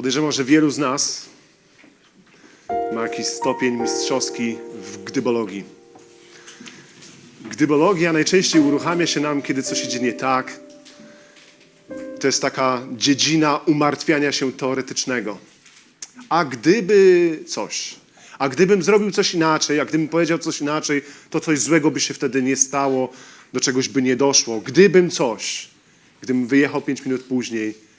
Podejrzewam, że wielu z nas ma jakiś stopień mistrzowski w gdybologii. Gdybologia najczęściej uruchamia się nam, kiedy coś idzie nie tak. To jest taka dziedzina umartwiania się teoretycznego. A gdyby coś, a gdybym zrobił coś inaczej, a gdybym powiedział coś inaczej, to coś złego by się wtedy nie stało, do czegoś by nie doszło. Gdybym coś, gdybym wyjechał pięć minut później,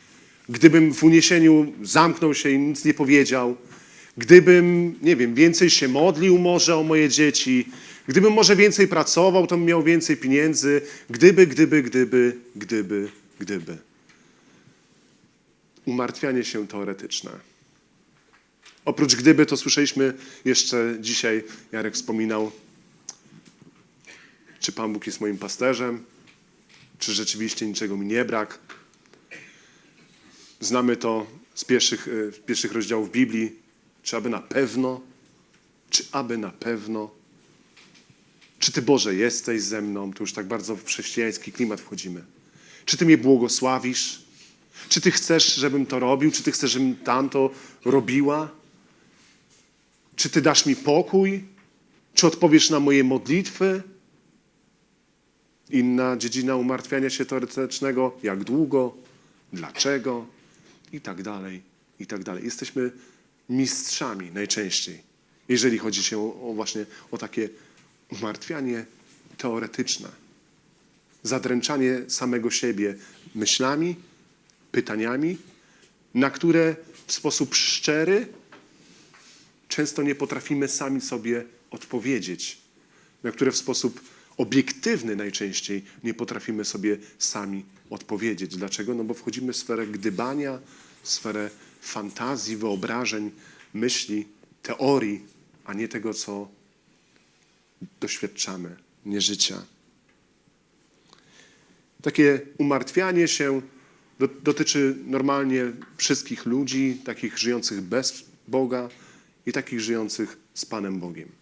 gdybym w uniesieniu zamknął się i nic nie powiedział, gdybym, nie wiem, więcej się modlił może o moje dzieci, gdybym może więcej pracował, to bym miał więcej pieniędzy, gdyby, gdyby, gdyby, gdyby, gdyby. Umartwianie się teoretyczne. Oprócz gdyby, to słyszeliśmy jeszcze dzisiaj, Jarek wspominał, czy Pan Bóg jest moim pasterzem, czy rzeczywiście niczego mi nie brak. Znamy to z pierwszych, e, pierwszych rozdziałów Biblii. Czy aby na pewno? Czy aby na pewno? Czy Ty, Boże, jesteś ze mną? Tu już tak bardzo w chrześcijański klimat wchodzimy. Czy Ty mnie błogosławisz? Czy Ty chcesz, żebym to robił? Czy Ty chcesz, żebym tamto robiła? Czy Ty dasz mi pokój? Czy odpowiesz na moje modlitwy? Inna dziedzina umartwiania się teoretycznego, jak długo, dlaczego i tak dalej, i tak dalej. Jesteśmy mistrzami najczęściej, jeżeli chodzi się o, o właśnie o takie umartwianie teoretyczne. Zadręczanie samego siebie myślami, pytaniami, na które w sposób szczery często nie potrafimy sami sobie odpowiedzieć, na które w sposób obiektywny najczęściej nie potrafimy sobie sami odpowiedzieć. Dlaczego? No bo wchodzimy w sferę gdybania, w sferę fantazji, wyobrażeń, myśli, teorii, a nie tego, co doświadczamy, nie życia. Takie umartwianie się do, dotyczy normalnie wszystkich ludzi, takich żyjących bez Boga i takich żyjących z Panem Bogiem.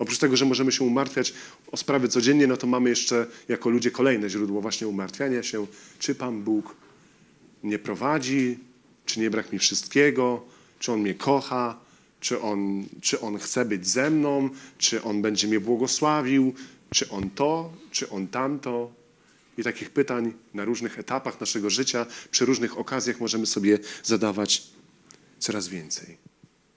Oprócz tego, że możemy się umartwiać o sprawy codziennie, no to mamy jeszcze jako ludzie kolejne źródło właśnie umartwiania się. Czy Pan Bóg mnie prowadzi? Czy nie brak mi wszystkiego? Czy On mnie kocha? Czy on, czy on chce być ze mną? Czy On będzie mnie błogosławił? Czy On to? Czy On tamto? I takich pytań na różnych etapach naszego życia, przy różnych okazjach możemy sobie zadawać coraz więcej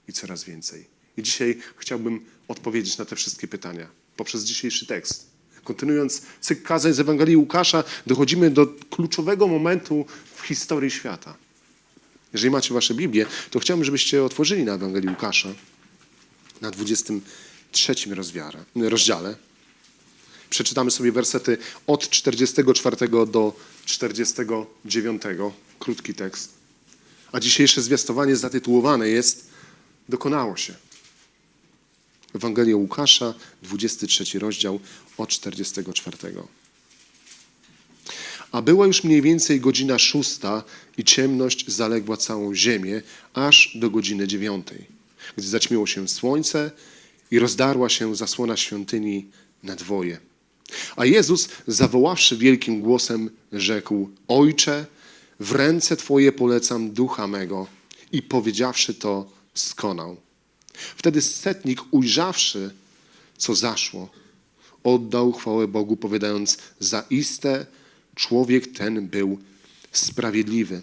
i coraz więcej. I dzisiaj chciałbym odpowiedzieć na te wszystkie pytania poprzez dzisiejszy tekst. Kontynuując cykl kazań z Ewangelii Łukasza, dochodzimy do kluczowego momentu w historii świata. Jeżeli macie wasze Biblię, to chciałbym, żebyście otworzyli na Ewangelii Łukasza na 23 rozwiale, rozdziale. Przeczytamy sobie wersety od 44 do 49. Krótki tekst. A dzisiejsze zwiastowanie zatytułowane jest Dokonało się. Ewangelia Łukasza, 23 rozdział od 44. A była już mniej więcej godzina szósta i ciemność zaległa całą ziemię, aż do godziny dziewiątej, gdy zaćmiło się słońce i rozdarła się zasłona świątyni na dwoje. A Jezus, zawoławszy wielkim głosem, rzekł: Ojcze, w ręce Twoje polecam ducha mego. I powiedziawszy to, skonał. Wtedy setnik, ujrzawszy, co zaszło, oddał chwałę Bogu, powiadając: Zaiste człowiek ten był sprawiedliwy.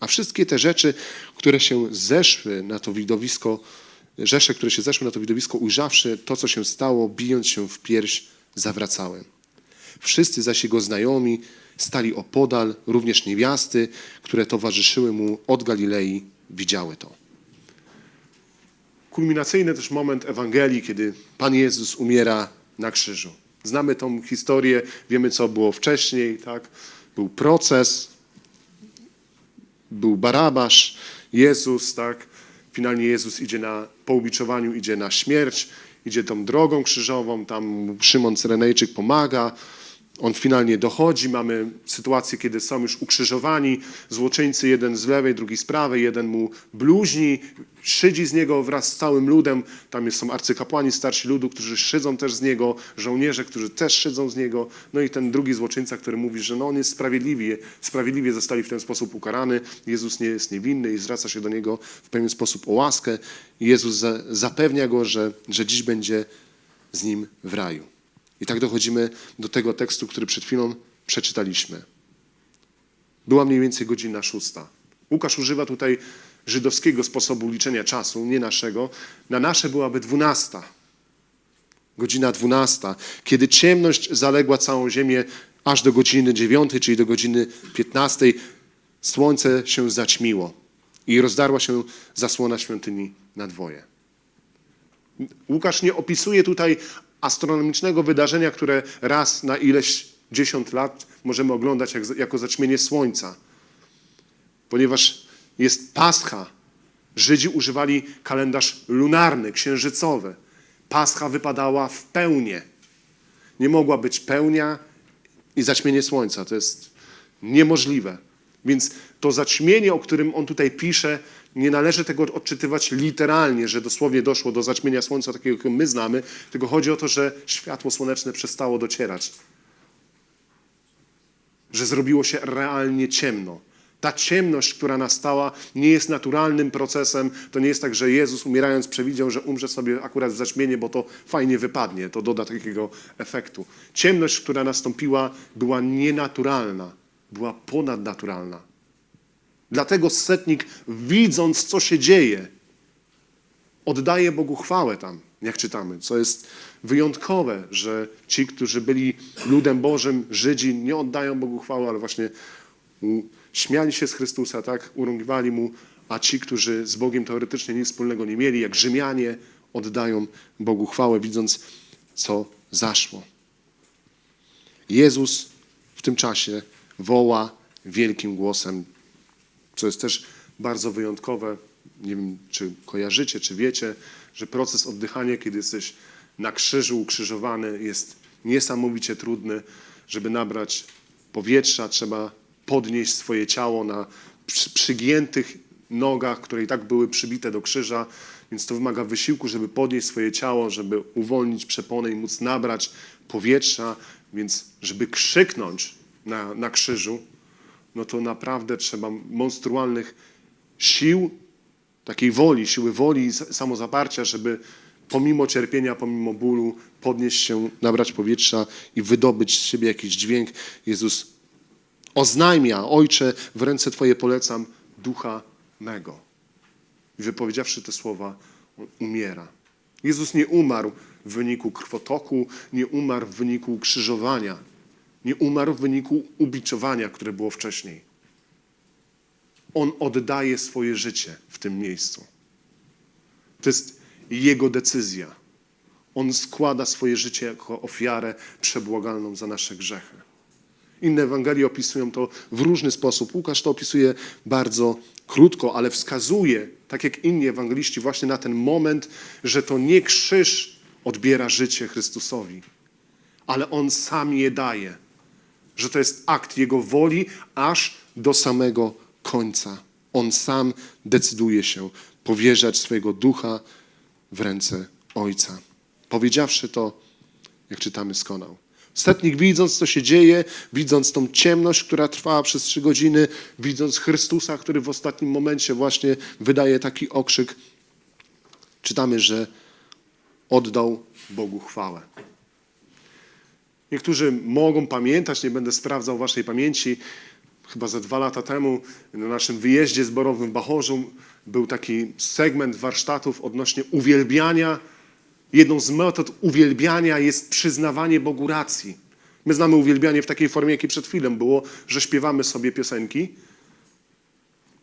A wszystkie te rzeczy, które się zeszły na to widowisko, rzesze, które się zeszły na to widowisko, ujrzawszy to, co się stało, bijąc się w pierś, zawracały. Wszyscy zaś jego znajomi stali opodal, również niewiasty, które towarzyszyły mu od Galilei, widziały to. Kulminacyjny też moment Ewangelii, kiedy Pan Jezus umiera na krzyżu. Znamy tą historię, wiemy co było wcześniej, tak? Był proces, był Barabasz, Jezus, tak? Finalnie Jezus idzie na, po ubiczowaniu idzie na śmierć, idzie tą drogą krzyżową, tam Szymon Cyrenejczyk pomaga, on finalnie dochodzi, mamy sytuację, kiedy są już ukrzyżowani, złoczyńcy, jeden z lewej, drugi z prawej, jeden mu bluźni, szydzi z niego wraz z całym ludem, tam są arcykapłani, starsi ludu, którzy szydzą też z niego, żołnierze, którzy też szydzą z niego, no i ten drugi złoczyńca, który mówi, że no on jest sprawiedliwie, sprawiedliwie zostali w ten sposób ukarany, Jezus nie jest niewinny i zwraca się do niego w pewien sposób o łaskę. Jezus za, zapewnia go, że, że dziś będzie z nim w raju. I tak dochodzimy do tego tekstu, który przed chwilą przeczytaliśmy. Była mniej więcej godzina szósta. Łukasz używa tutaj żydowskiego sposobu liczenia czasu, nie naszego. Na nasze byłaby dwunasta. Godzina dwunasta, kiedy ciemność zaległa całą ziemię aż do godziny dziewiątej, czyli do godziny piętnastej. Słońce się zaćmiło i rozdarła się zasłona świątyni na dwoje. Łukasz nie opisuje tutaj astronomicznego wydarzenia, które raz na ileś dziesiąt lat możemy oglądać jak, jako zaćmienie słońca. Ponieważ jest Pascha, Żydzi używali kalendarz lunarny, księżycowy. Pascha wypadała w pełnię. Nie mogła być pełnia i zaćmienie słońca. To jest niemożliwe. Więc to zaćmienie, o którym on tutaj pisze, nie należy tego odczytywać literalnie, że dosłownie doszło do zaćmienia słońca takiego, jakiego my znamy, tylko chodzi o to, że światło słoneczne przestało docierać. Że zrobiło się realnie ciemno. Ta ciemność, która nastała, nie jest naturalnym procesem. To nie jest tak, że Jezus umierając przewidział, że umrze sobie akurat w zaćmienie, bo to fajnie wypadnie. To doda takiego efektu. Ciemność, która nastąpiła, była nienaturalna, była ponadnaturalna. Dlatego setnik, widząc, co się dzieje, oddaje Bogu chwałę tam, jak czytamy, co jest wyjątkowe, że ci, którzy byli ludem Bożym, Żydzi, nie oddają Bogu chwały, ale właśnie śmiali się z Chrystusa, tak, urągiwali Mu, a ci, którzy z Bogiem teoretycznie nic wspólnego nie mieli, jak Rzymianie, oddają Bogu chwałę, widząc, co zaszło. Jezus w tym czasie woła wielkim głosem, co jest też bardzo wyjątkowe. Nie wiem, czy kojarzycie, czy wiecie, że proces oddychania, kiedy jesteś na krzyżu ukrzyżowany, jest niesamowicie trudny. Żeby nabrać powietrza, trzeba podnieść swoje ciało na przy, przygiętych nogach, które i tak były przybite do krzyża, więc to wymaga wysiłku, żeby podnieść swoje ciało, żeby uwolnić przeponę i móc nabrać powietrza, więc żeby krzyknąć na, na krzyżu, no to naprawdę trzeba monstrualnych sił, takiej woli, siły woli i samozaparcia, żeby pomimo cierpienia, pomimo bólu podnieść się, nabrać powietrza i wydobyć z siebie jakiś dźwięk. Jezus oznajmia, Ojcze, w ręce Twoje polecam ducha mego. I wypowiedziawszy te słowa, on umiera. Jezus nie umarł w wyniku krwotoku, nie umarł w wyniku ukrzyżowania, nie umarł w wyniku ubiczowania, które było wcześniej. On oddaje swoje życie w tym miejscu. To jest Jego decyzja. On składa swoje życie jako ofiarę przebłagalną za nasze grzechy. Inne Ewangelie opisują to w różny sposób. Łukasz to opisuje bardzo krótko, ale wskazuje, tak jak inni ewangeliści, właśnie na ten moment, że to nie krzyż odbiera życie Chrystusowi, ale On sam je daje. Że to jest akt Jego woli aż do samego końca. On sam decyduje się powierzać swojego ducha w ręce Ojca. Powiedziawszy to, jak czytamy, skonał. Setnik, widząc, co się dzieje, widząc tą ciemność, która trwała przez trzy godziny, widząc Chrystusa, który w ostatnim momencie właśnie wydaje taki okrzyk, czytamy, że oddał Bogu chwałę. Niektórzy mogą pamiętać, nie będę sprawdzał waszej pamięci, chyba ze dwa lata temu na naszym wyjeździe zborowym w Bachorzu był taki segment warsztatów odnośnie uwielbiania. Jedną z metod uwielbiania jest przyznawanie Bogu racji. My znamy uwielbianie w takiej formie, jakiej przed chwilą było, że śpiewamy sobie piosenki,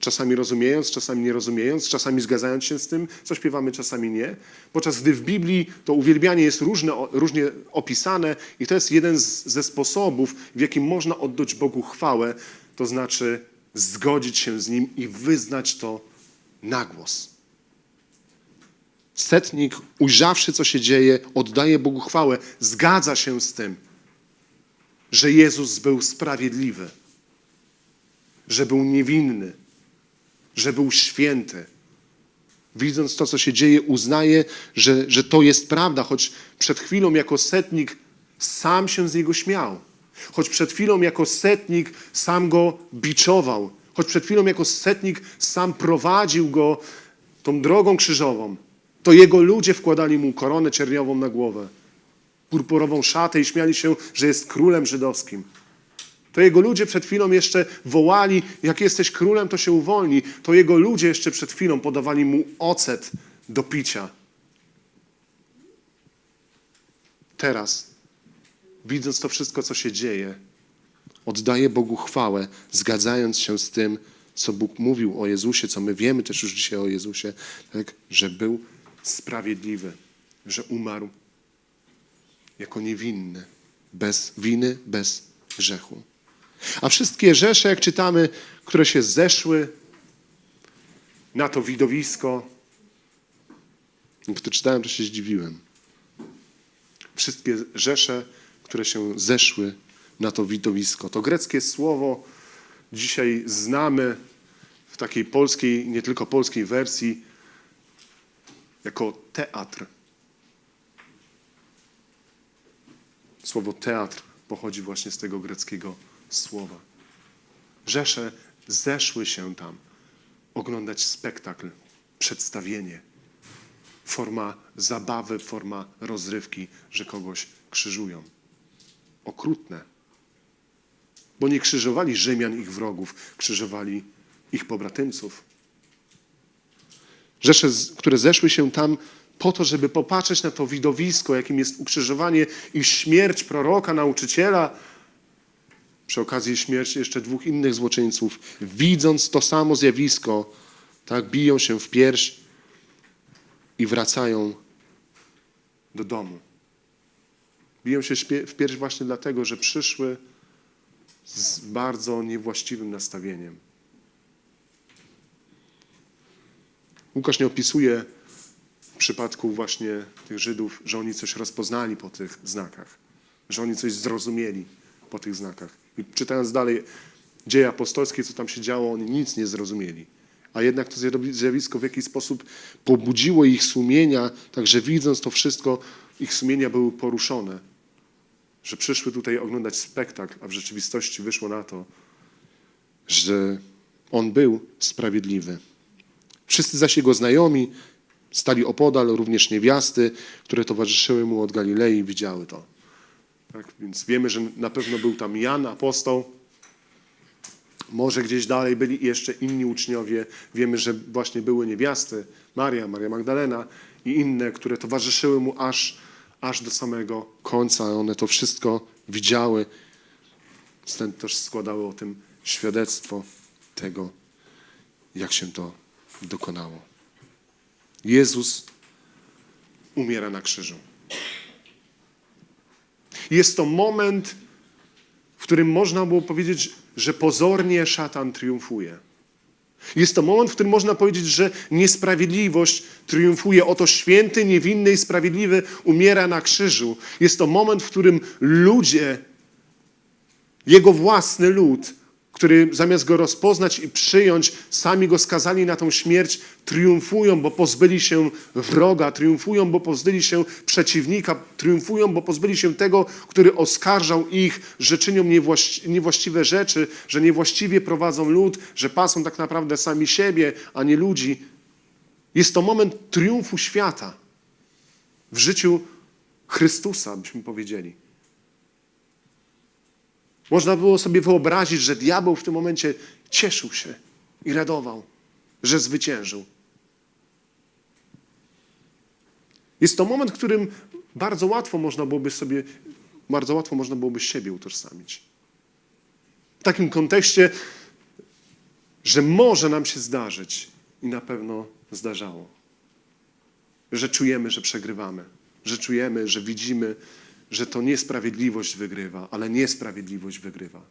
czasami rozumiejąc, czasami nie rozumiejąc, czasami zgadzając się z tym, co śpiewamy, czasami nie. Podczas gdy w Biblii to uwielbianie jest różne, różnie opisane i to jest jeden z, ze sposobów, w jaki można oddać Bogu chwałę, to znaczy zgodzić się z Nim i wyznać to na głos. Setnik, ujrzawszy, co się dzieje, oddaje Bogu chwałę, zgadza się z tym. że Jezus był sprawiedliwy, że był niewinny, że był święty. Widząc to, co się dzieje, uznaje, że, że to jest prawda, choć przed chwilą jako setnik sam się z niego śmiał. Choć przed chwilą jako setnik sam go biczował. Choć przed chwilą jako setnik sam prowadził go tą drogą krzyżową. To jego ludzie wkładali mu koronę czerniową na głowę, purpurową szatę i śmiali się, że jest królem żydowskim. To jego ludzie przed chwilą jeszcze wołali, jak jesteś królem, to się uwolni. To jego ludzie jeszcze przed chwilą podawali mu ocet do picia. Teraz, widząc to wszystko, co się dzieje, oddaje Bogu chwałę, zgadzając się z tym, co Bóg mówił o Jezusie, co my wiemy też już dzisiaj o Jezusie, tak? że był sprawiedliwy, że umarł jako niewinny, bez winy, bez grzechu. A wszystkie rzesze, jak czytamy, które się zeszły na to widowisko, jak to czytałem, to się zdziwiłem. Wszystkie rzesze, które się zeszły na to widowisko. To greckie słowo dzisiaj znamy w takiej polskiej, nie tylko polskiej wersji, jako teatr. Słowo teatr pochodzi właśnie z tego greckiego słowa. Rzesze zeszły się tam oglądać spektakl, przedstawienie. Forma zabawy, forma rozrywki, że kogoś krzyżują. Okrutne. Bo nie krzyżowali Rzymian ich wrogów, krzyżowali ich pobratymców. Rzesze, które zeszły się tam po to, żeby popatrzeć na to widowisko, jakim jest ukrzyżowanie i śmierć proroka, nauczyciela, przy okazji śmierci jeszcze dwóch innych złoczyńców, widząc to samo zjawisko, tak, biją się w pierś i wracają do domu. Biją się w pierś właśnie dlatego, że przyszły z bardzo niewłaściwym nastawieniem. Łukasz nie opisuje w przypadku właśnie tych Żydów, że oni coś rozpoznali po tych znakach, że oni coś zrozumieli po tych znakach. Czytając dalej dzieje apostolskie, co tam się działo, oni nic nie zrozumieli. A jednak to zjawisko w jakiś sposób pobudziło ich sumienia, także widząc to wszystko, ich sumienia były poruszone, że przyszły tutaj oglądać spektakl, a w rzeczywistości wyszło na to, że on był sprawiedliwy. Wszyscy zaś jego znajomi stali opodal, również niewiasty, które towarzyszyły mu od Galilei, widziały to. Tak, więc wiemy, że na pewno był tam Jan, apostoł. Może gdzieś dalej byli jeszcze inni uczniowie. Wiemy, że właśnie były niewiasty, Maria, Maria Magdalena i inne, które towarzyszyły mu aż, aż do samego końca. One to wszystko widziały. Stąd też składały o tym świadectwo tego, jak się to dokonało. Jezus umiera na krzyżu. Jest to moment, w którym można było powiedzieć, że pozornie szatan triumfuje. Jest to moment, w którym można powiedzieć, że niesprawiedliwość triumfuje. Oto święty, niewinny i sprawiedliwy umiera na krzyżu. Jest to moment, w którym ludzie, jego własny lud, który zamiast go rozpoznać i przyjąć, sami go skazali na tą śmierć, triumfują, bo pozbyli się wroga, triumfują, bo pozbyli się przeciwnika, triumfują, bo pozbyli się tego, który oskarżał ich, że czynią niewłaści- niewłaściwe rzeczy, że niewłaściwie prowadzą lud, że pasą tak naprawdę sami siebie, a nie ludzi. Jest to moment triumfu świata w życiu Chrystusa, byśmy powiedzieli. Można było sobie wyobrazić, że diabeł w tym momencie cieszył się i radował, że zwyciężył. Jest to moment, w którym bardzo łatwo można byłoby sobie, bardzo łatwo można byłoby siebie utożsamić. W takim kontekście, że może nam się zdarzyć i na pewno zdarzało, że czujemy, że przegrywamy, że czujemy, że widzimy, że to niesprawiedliwość wygrywa, ale niesprawiedliwość wygrywa.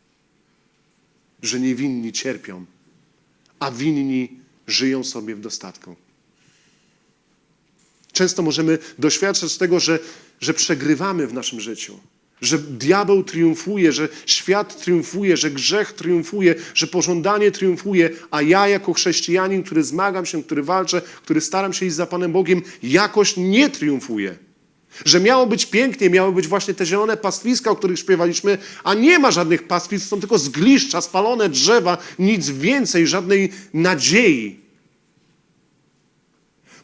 Że niewinni cierpią, a winni żyją sobie w dostatku. Często możemy doświadczać tego, że, że przegrywamy w naszym życiu, Że diabeł triumfuje, że świat triumfuje, że grzech triumfuje, że pożądanie triumfuje, a ja jako chrześcijanin, który zmagam się, który walczę, który staram się iść za Panem Bogiem, jakoś nie triumfuję. Że miało być pięknie, miały być właśnie te zielone pastwiska, o których śpiewaliśmy, a nie ma żadnych pastwisk, są tylko zgliszcza, spalone drzewa, nic więcej, żadnej nadziei.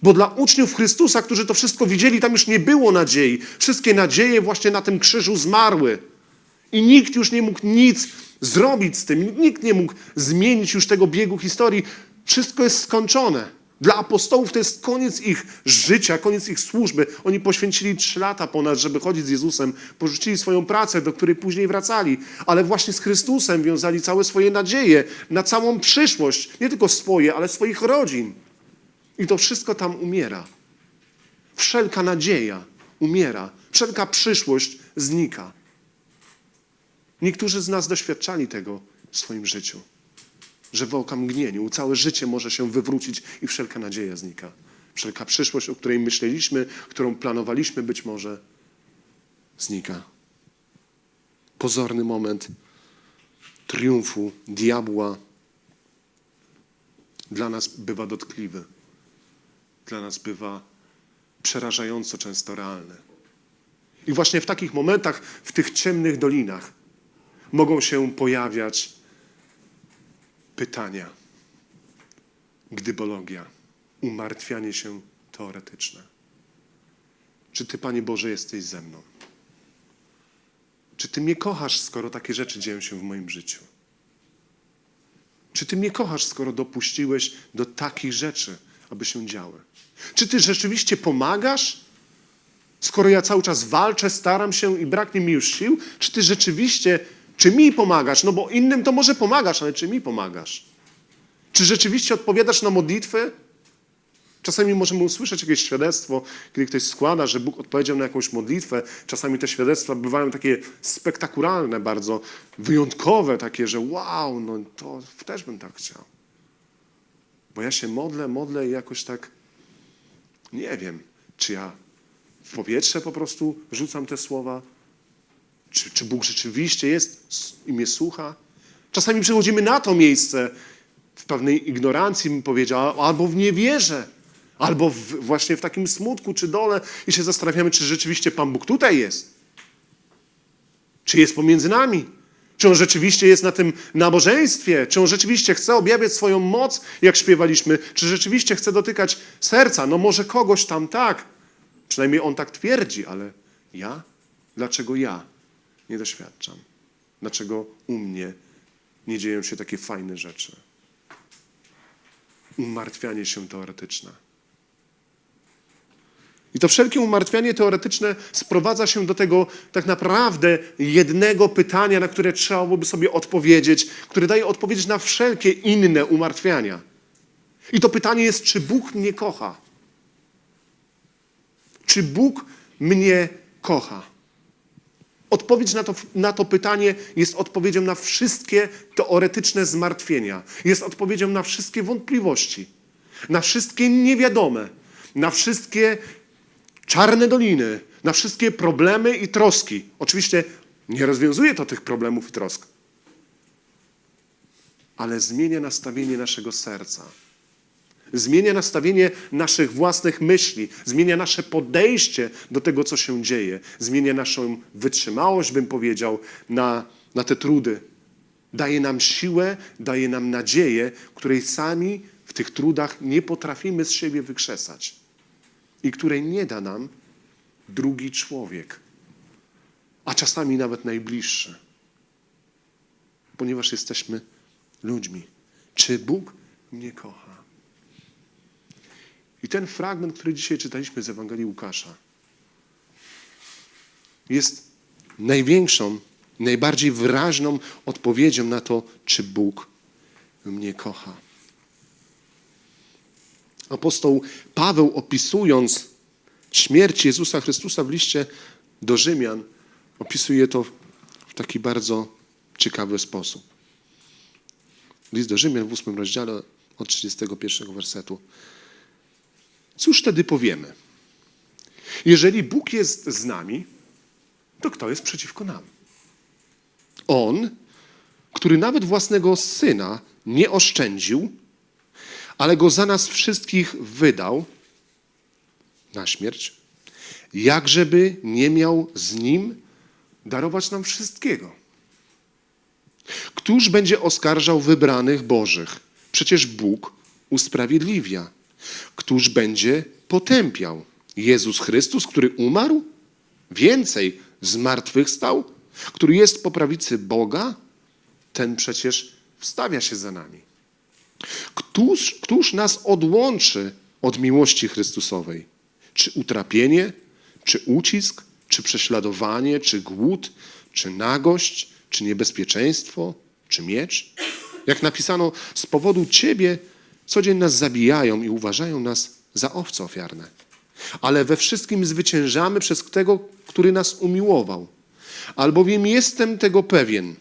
Bo dla uczniów Chrystusa, którzy to wszystko widzieli, tam już nie było nadziei. Wszystkie nadzieje właśnie na tym krzyżu zmarły. I nikt już nie mógł nic zrobić z tym. Nikt nie mógł zmienić już tego biegu historii. Wszystko jest skończone. Dla apostołów to jest koniec ich życia, koniec ich służby. Oni poświęcili trzy lata ponad, żeby chodzić z Jezusem. Porzucili swoją pracę, do której później wracali. Ale właśnie z Chrystusem wiązali całe swoje nadzieje na całą przyszłość. Nie tylko swoje, ale swoich rodzin. I to wszystko tam umiera. Wszelka nadzieja umiera. Wszelka przyszłość znika. Niektórzy z nas doświadczali tego w swoim życiu, że w okamgnieniu całe życie może się wywrócić i wszelka nadzieja znika. Wszelka przyszłość, o której myśleliśmy, którą planowaliśmy być może, znika. Pozorny moment triumfu diabła dla nas bywa dotkliwy. Dla nas bywa przerażająco często realny. I właśnie w takich momentach, w tych ciemnych dolinach, mogą się pojawiać pytania, gdybologia, umartwianie się teoretyczne. Czy Ty, Panie Boże, jesteś ze mną? Czy Ty mnie kochasz, skoro takie rzeczy dzieją się w moim życiu? Czy Ty mnie kochasz, skoro dopuściłeś do takich rzeczy, aby się działy? Czy Ty rzeczywiście pomagasz, skoro ja cały czas walczę, staram się i braknie mi już sił? Czy Ty rzeczywiście, czy mi pomagasz? No bo innym to może pomagasz, ale czy mi pomagasz? Czy rzeczywiście odpowiadasz na modlitwy? Czasami możemy usłyszeć jakieś świadectwo, kiedy ktoś składa, że Bóg odpowiedział na jakąś modlitwę. Czasami te świadectwa bywają takie spektakularne, bardzo wyjątkowe, takie, że wow, no to też bym tak chciał. Bo ja się modlę, modlę i jakoś tak nie wiem, czy ja w powietrze po prostu rzucam te słowa, czy, czy Bóg rzeczywiście jest i mnie słucha. Czasami przechodzimy na to miejsce w pewnej ignorancji, bym powiedział, albo w niewierze, albo w, właśnie w takim smutku czy dole i się zastanawiamy, czy rzeczywiście Pan Bóg tutaj jest. Czy jest pomiędzy nami? Czy on rzeczywiście jest na tym nabożeństwie? Czy on rzeczywiście chce objawiać swoją moc, jak śpiewaliśmy? Czy rzeczywiście chce dotykać serca? No może kogoś tam tak. Przynajmniej on tak twierdzi, ale ja? Dlaczego ja nie doświadczam? Dlaczego u mnie nie dzieją się takie fajne rzeczy? Umartwianie się teoretyczne. I to wszelkie umartwianie teoretyczne sprowadza się do tego tak naprawdę jednego pytania, na które trzeba byłoby sobie odpowiedzieć, które daje odpowiedź na wszelkie inne umartwiania. I to pytanie jest, czy Bóg mnie kocha? Czy Bóg mnie kocha? Odpowiedź na to, na to pytanie jest odpowiedzią na wszystkie teoretyczne zmartwienia, jest odpowiedzią na wszystkie wątpliwości, na wszystkie niewiadome, na wszystkie czarne doliny, na wszystkie problemy i troski. Oczywiście nie rozwiązuje to tych problemów i trosk, ale zmienia nastawienie naszego serca. Zmienia nastawienie naszych własnych myśli, zmienia nasze podejście do tego, co się dzieje, zmienia naszą wytrzymałość, bym powiedział, na, na te trudy. Daje nam siłę, daje nam nadzieję, której sami w tych trudach nie potrafimy z siebie wykrzesać i której nie da nam drugi człowiek, a czasami nawet najbliższy, ponieważ jesteśmy ludźmi. Czy Bóg mnie kocha? I ten fragment, który dzisiaj czytaliśmy z Ewangelii Łukasza, jest największą, najbardziej wyraźną odpowiedzią na to, czy Bóg mnie kocha. Apostoł Paweł, opisując śmierć Jezusa Chrystusa w liście do Rzymian, opisuje to w taki bardzo ciekawy sposób. List do Rzymian w ósmym rozdziale od 31 wersetu. Cóż wtedy powiemy? Jeżeli Bóg jest z nami, to kto jest przeciwko nam? On, który nawet własnego syna nie oszczędził, ale go za nas wszystkich wydał na śmierć, jakżeby nie miał z nim darować nam wszystkiego. Któż będzie oskarżał wybranych Bożych? Przecież Bóg usprawiedliwia. Któż będzie potępiał? Jezus Chrystus, który umarł? Więcej, zmartwychwstał? Który jest po prawicy Boga? Ten przecież wstawia się za nami. Któż, któż nas odłączy od miłości Chrystusowej? Czy utrapienie, czy ucisk, czy prześladowanie, czy głód, czy nagość, czy niebezpieczeństwo, czy miecz? Jak napisano, z powodu Ciebie co dzień nas zabijają i uważają nas za owce ofiarne. Ale we wszystkim zwyciężamy przez tego, który nas umiłował. Albowiem jestem tego pewien,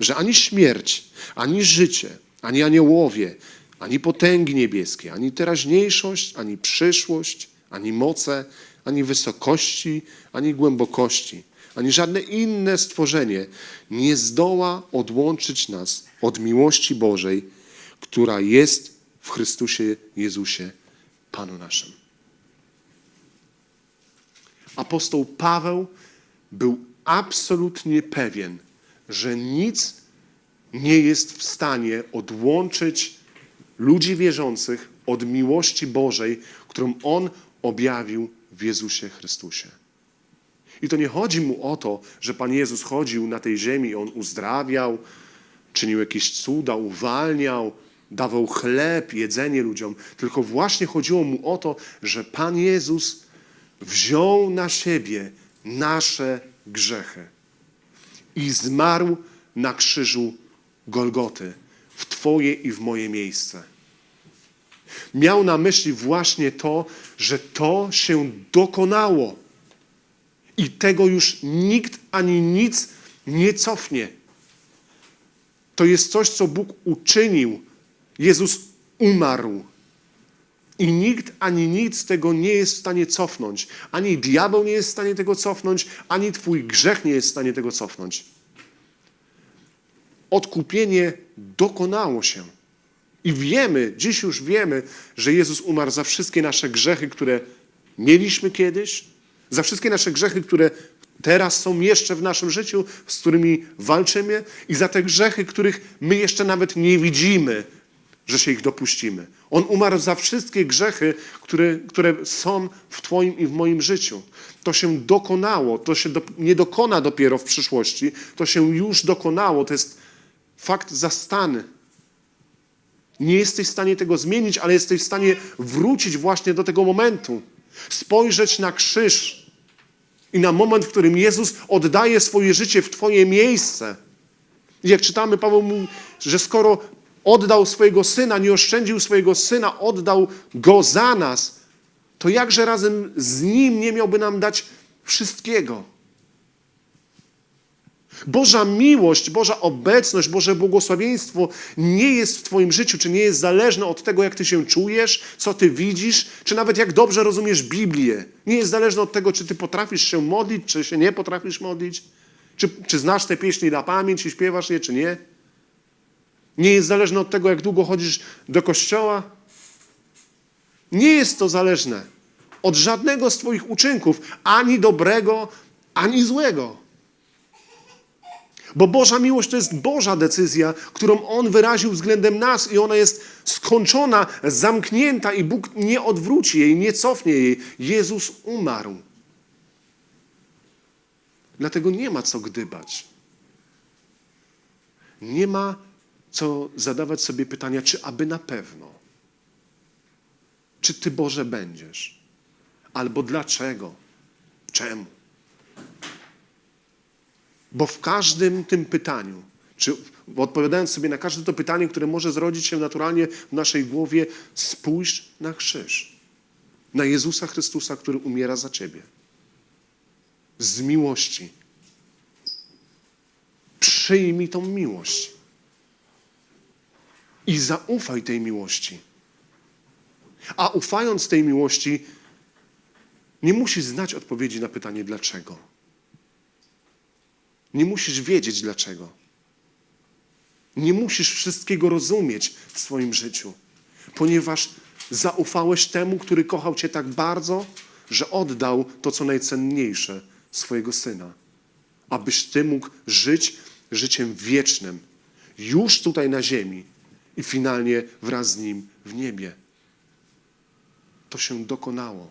że ani śmierć, ani życie, ani aniołowie, ani potęgi niebieskie, ani teraźniejszość, ani przyszłość, ani moce, ani wysokości, ani głębokości, ani żadne inne stworzenie nie zdoła odłączyć nas od miłości Bożej, która jest w Chrystusie Jezusie, Panu naszym. Apostoł Paweł był absolutnie pewien, że nic nie jest w stanie odłączyć ludzi wierzących od miłości Bożej, którą On objawił w Jezusie Chrystusie. I to nie chodzi mu o to, że Pan Jezus chodził na tej ziemi On uzdrawiał, czynił jakieś cuda, uwalniał, dawał chleb, jedzenie ludziom, tylko właśnie chodziło mu o to, że Pan Jezus wziął na siebie nasze grzechy i zmarł na krzyżu Golgoty w Twoje i w moje miejsce. Miał na myśli właśnie to, że to się dokonało i tego już nikt ani nic nie cofnie. To jest coś, co Bóg uczynił. Jezus umarł. I nikt ani nic tego nie jest w stanie cofnąć. Ani diabeł nie jest w stanie tego cofnąć, ani Twój grzech nie jest w stanie tego cofnąć. Odkupienie dokonało się. I wiemy, dziś już wiemy, że Jezus umarł za wszystkie nasze grzechy, które mieliśmy kiedyś, za wszystkie nasze grzechy, które teraz są jeszcze w naszym życiu, z którymi walczymy, i za te grzechy, których my jeszcze nawet nie widzimy, że się ich dopuścimy. On umarł za wszystkie grzechy, które, które są w Twoim i w moim życiu. To się dokonało, to się do, nie dokona dopiero w przyszłości, to się już dokonało, to jest fakt zastany. Nie jesteś w stanie tego zmienić, ale jesteś w stanie wrócić właśnie do tego momentu. Spojrzeć na krzyż i na moment, w którym Jezus oddaje swoje życie w Twoje miejsce. Jak czytamy, Paweł mówi, że skoro oddał swojego syna, nie oszczędził swojego syna, oddał go za nas, to jakże razem z nim nie miałby nam dać wszystkiego? Boża miłość, Boża obecność, Boże błogosławieństwo nie jest w Twoim życiu, czy nie jest zależne od tego, jak Ty się czujesz, co Ty widzisz, czy nawet jak dobrze rozumiesz Biblię. Nie jest zależne od tego, czy Ty potrafisz się modlić, czy się nie potrafisz modlić, czy, czy znasz te pieśni na pamięć i śpiewasz je, czy nie. Nie jest zależne od tego, jak długo chodzisz do kościoła. Nie jest to zależne od żadnego z Twoich uczynków, ani dobrego, ani złego. Bo Boża miłość to jest Boża decyzja, którą On wyraził względem nas i ona jest skończona, zamknięta i Bóg nie odwróci jej, nie cofnie jej. Jezus umarł. Dlatego nie ma co gdybać. Nie ma co zadawać sobie pytania, czy aby na pewno. Czy Ty, Boże, będziesz? Albo dlaczego? Czemu? Bo w każdym tym pytaniu, czy odpowiadając sobie na każde to pytanie, które może zrodzić się naturalnie w naszej głowie, spójrz na krzyż. Na Jezusa Chrystusa, który umiera za ciebie. Z miłości. Przyjmij tą miłość. I zaufaj tej miłości. A ufając tej miłości, nie musisz znać odpowiedzi na pytanie dlaczego. Nie musisz wiedzieć dlaczego. Nie musisz wszystkiego rozumieć w swoim życiu, ponieważ zaufałeś temu, który kochał Cię tak bardzo, że oddał to, co najcenniejsze, swojego syna, abyś Ty mógł żyć życiem wiecznym, już tutaj na ziemi i finalnie wraz z nim w niebie. To się dokonało.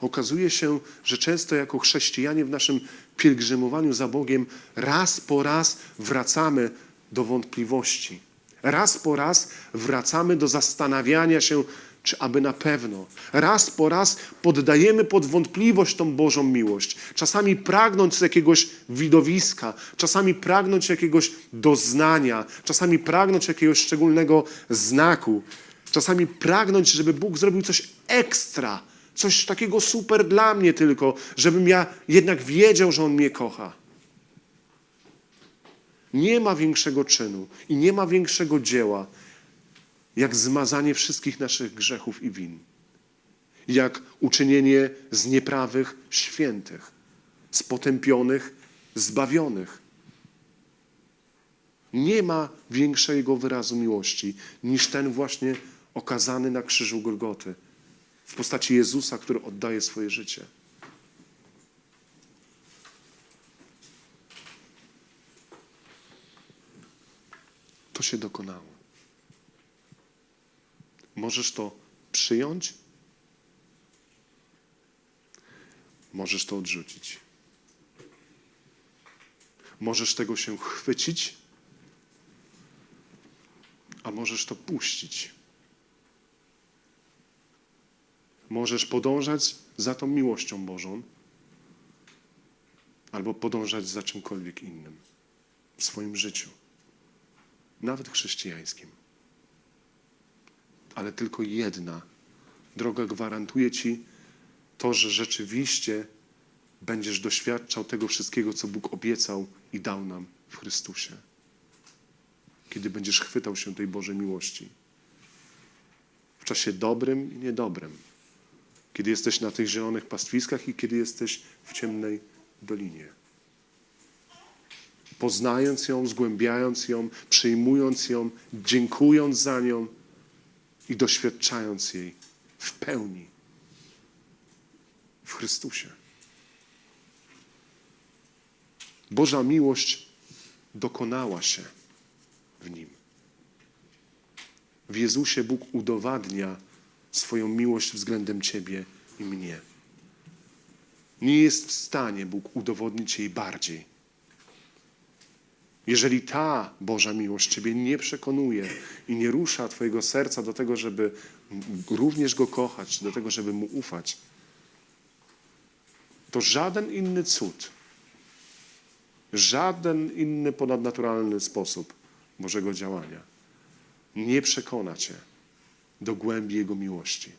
Okazuje się, że często jako chrześcijanie w naszym pielgrzymowaniu za Bogiem raz po raz wracamy do wątpliwości. Raz po raz wracamy do zastanawiania się, czy aby na pewno. Raz po raz poddajemy pod wątpliwość tą Bożą miłość. Czasami pragnąc jakiegoś widowiska, czasami pragnąć jakiegoś doznania, czasami pragnąć jakiegoś szczególnego znaku, czasami pragnąć, żeby Bóg zrobił coś ekstra, coś takiego super dla mnie tylko, żebym ja jednak wiedział, że On mnie kocha. Nie ma większego czynu i nie ma większego dzieła, jak zmazanie wszystkich naszych grzechów i win. Jak uczynienie z nieprawych świętych, z potępionych zbawionych. Nie ma większego wyrazu miłości niż ten właśnie okazany na krzyżu Golgoty w postaci Jezusa, który oddaje swoje życie. To się dokonało. Możesz to przyjąć, możesz to odrzucić. Możesz tego się chwycić, a możesz to puścić. Możesz podążać za tą miłością Bożą, albo podążać za czymkolwiek innym w swoim życiu, nawet chrześcijańskim. Ale tylko jedna droga gwarantuje Ci to, że rzeczywiście będziesz doświadczał tego wszystkiego, co Bóg obiecał i dał nam w Chrystusie. Kiedy będziesz chwytał się tej Bożej miłości. W czasie dobrym i niedobrym. Kiedy jesteś na tych zielonych pastwiskach i kiedy jesteś w ciemnej dolinie. Poznając ją, zgłębiając ją, przyjmując ją, dziękując za nią i doświadczając jej w pełni w Chrystusie. Boża miłość dokonała się w nim. W Jezusie Bóg udowadnia swoją miłość względem Ciebie i mnie. Nie jest w stanie Bóg udowodnić jej bardziej. Jeżeli ta Boża miłość Ciebie nie przekonuje i nie rusza Twojego serca do tego, żeby również Go kochać, do tego, żeby Mu ufać, to żaden inny cud, żaden inny ponadnaturalny sposób Bożego działania nie przekona Cię do głębi Jego miłości,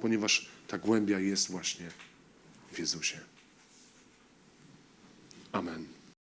ponieważ ta głębia jest właśnie w Jezusie. Amen.